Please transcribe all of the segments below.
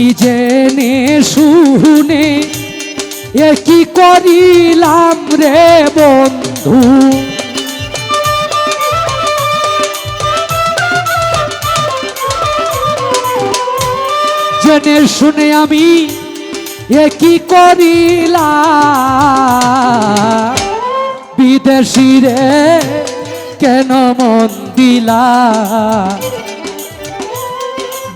আমি জেনে শুনে এ কি করিলাম রে বন্ধু? জেনে শুনে আমি এ কি করিলাম? বিদেশি রে কেন মন দিলা?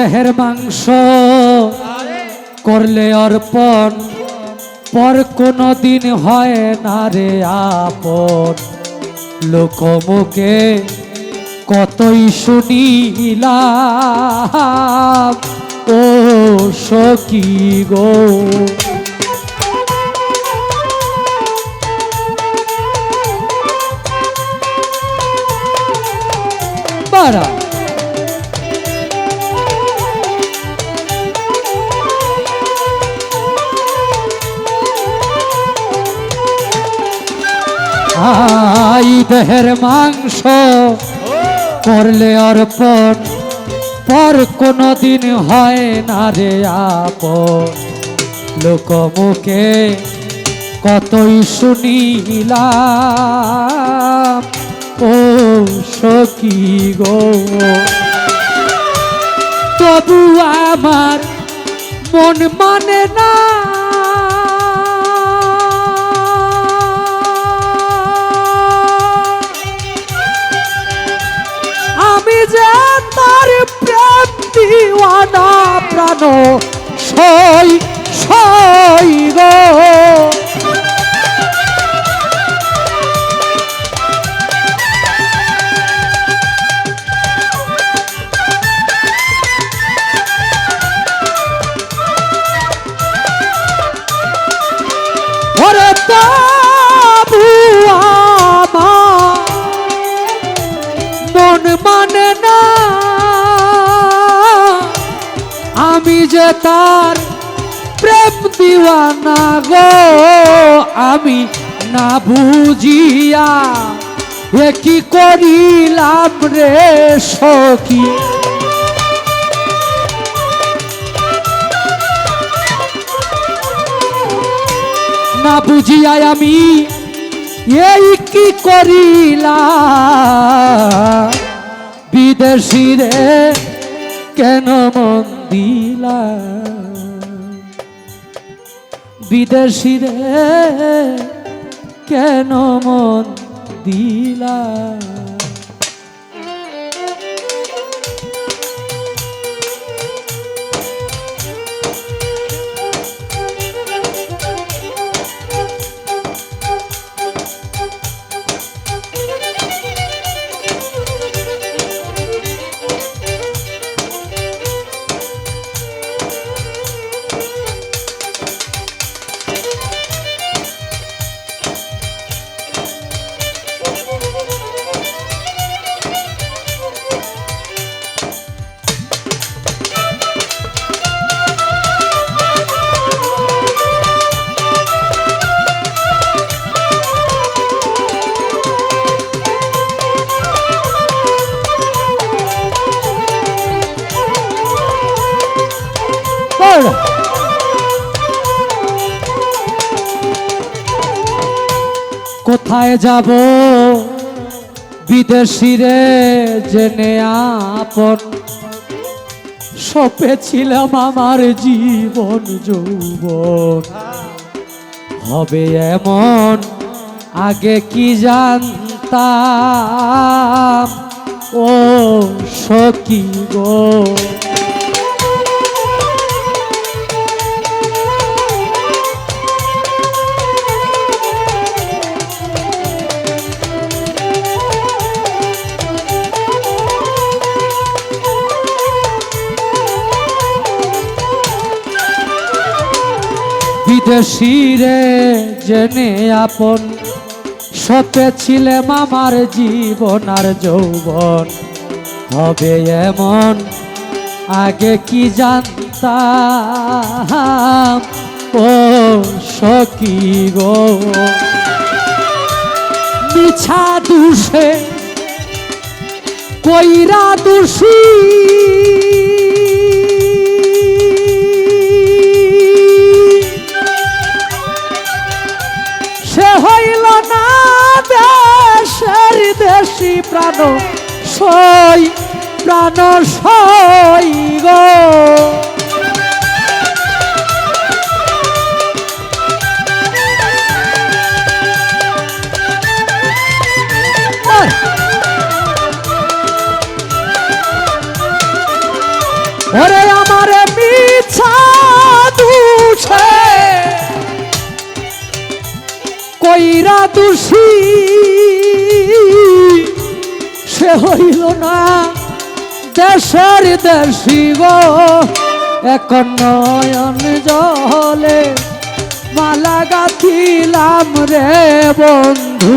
দেহের মাংস করলে অর্পণ, পর কোনো দিন হয় না রে আপন। লোকমুখে কতই শুনিলাম, ও সখী গো। বারা আই দেহের মাংস। করলে অর্পণ, পর কোনো দিন হয় না রে আপন। লোকমুখে কতই শুনিলাম, ও সখী গো। তবু আমার মন মানে না সই সই যে তার প্রেম দিওয়ানা গো, আমি না বুঝিয়া এ কি করিলাম রে সখী? না বুঝিয়া আমি এই কি করিলা বিদেশি রে কেন মন দিলা। বিদেশি রে কেন মন দিলা? বল। কোথায় যাব? বিদেশি রে, জেনে আপন। সপেছিলাম আমার জীবন যৌবন। হবে এমন, আগে কি জানতাম? ও সখী গো। বিদেশি রে জেনে আপন, সপে ছিলে মামার জীবন আর যৌবন। হবে এমন, আগে কি জানতাম? ও সখী গো। মিছা দুষে, কইরা দোষী। সই প্রাণ সই গো। ওরে আমারে মিছা কইরা দোষী হইল না। দেশের দেশি গো এখন নয়ন জলে মালা গাথিলাম রে বন্ধু।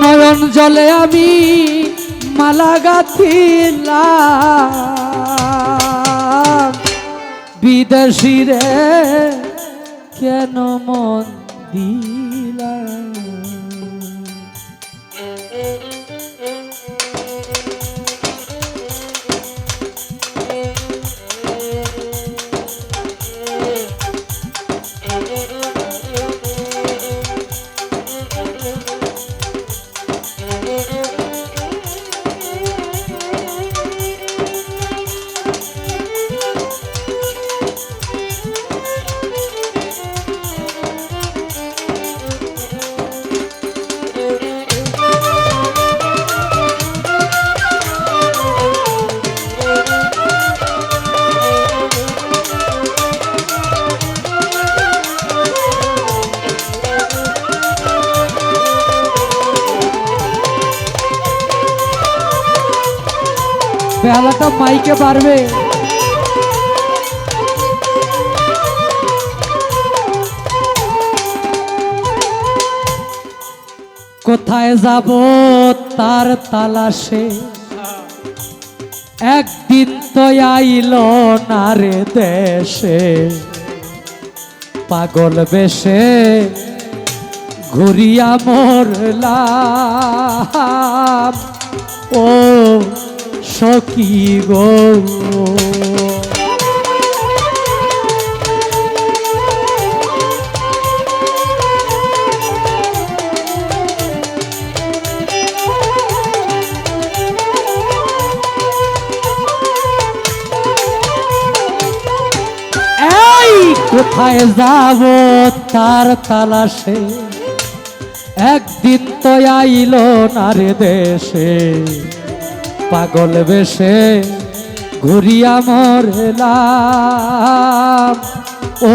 নয়ন জলে আমি মালা গাথিলাম। বিদেশি রে কেন মন দিলাম বেলাটা মাইকে পারবে কোথায় যাব তার তালাশে? একদিন তো আইল না রে দেশে। পাগল বেশে ঘুরিয়া মরলাম। ও সখী কোথায় যাব তার তালাশে? একদিন তো আইল না রে দেশে। পাগল বেশে ঘুরিয়া মরলাম। ও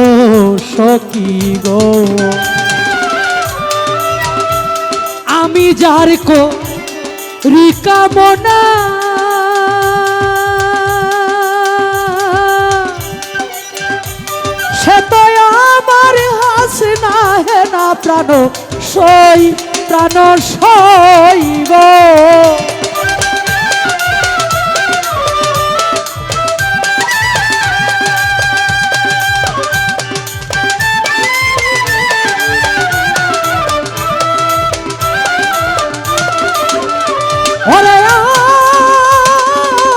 সখী গো। আমি যার কো রিকামনা সে তো আমার হাসে না হে না প্রাণ, সই প্রাণ, সই গো। ওরে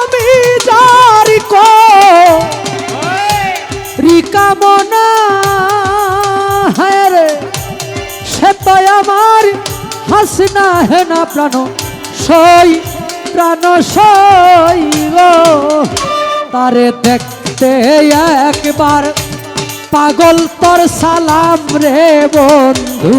আমি যার কো। রিকামনা হায় রে সে তো আমার হাসনা হে না প্রাণ সই প্রাণ সই গো। তারে দেখতে একবার পাগল তোর সালাম রে বন্ধু।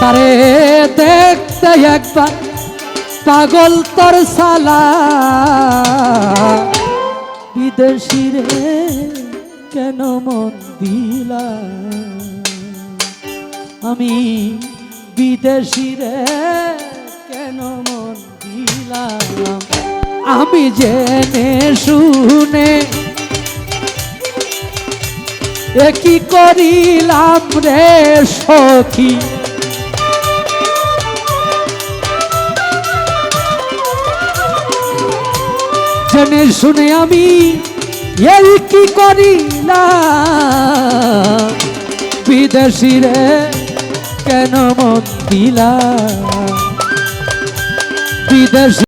তারে দেখতে একবার পাগল তোর সালা। বিদেশি রে, কেন মন দিলা? আমি বিদেশি রে, কেন মন দিলাম আমি জেনে শুনে এ কি করিলাম রে সখী? জেনে শুনে আমি এই কি না? বিদেশি রে কেন মন দিলা? বিদেশি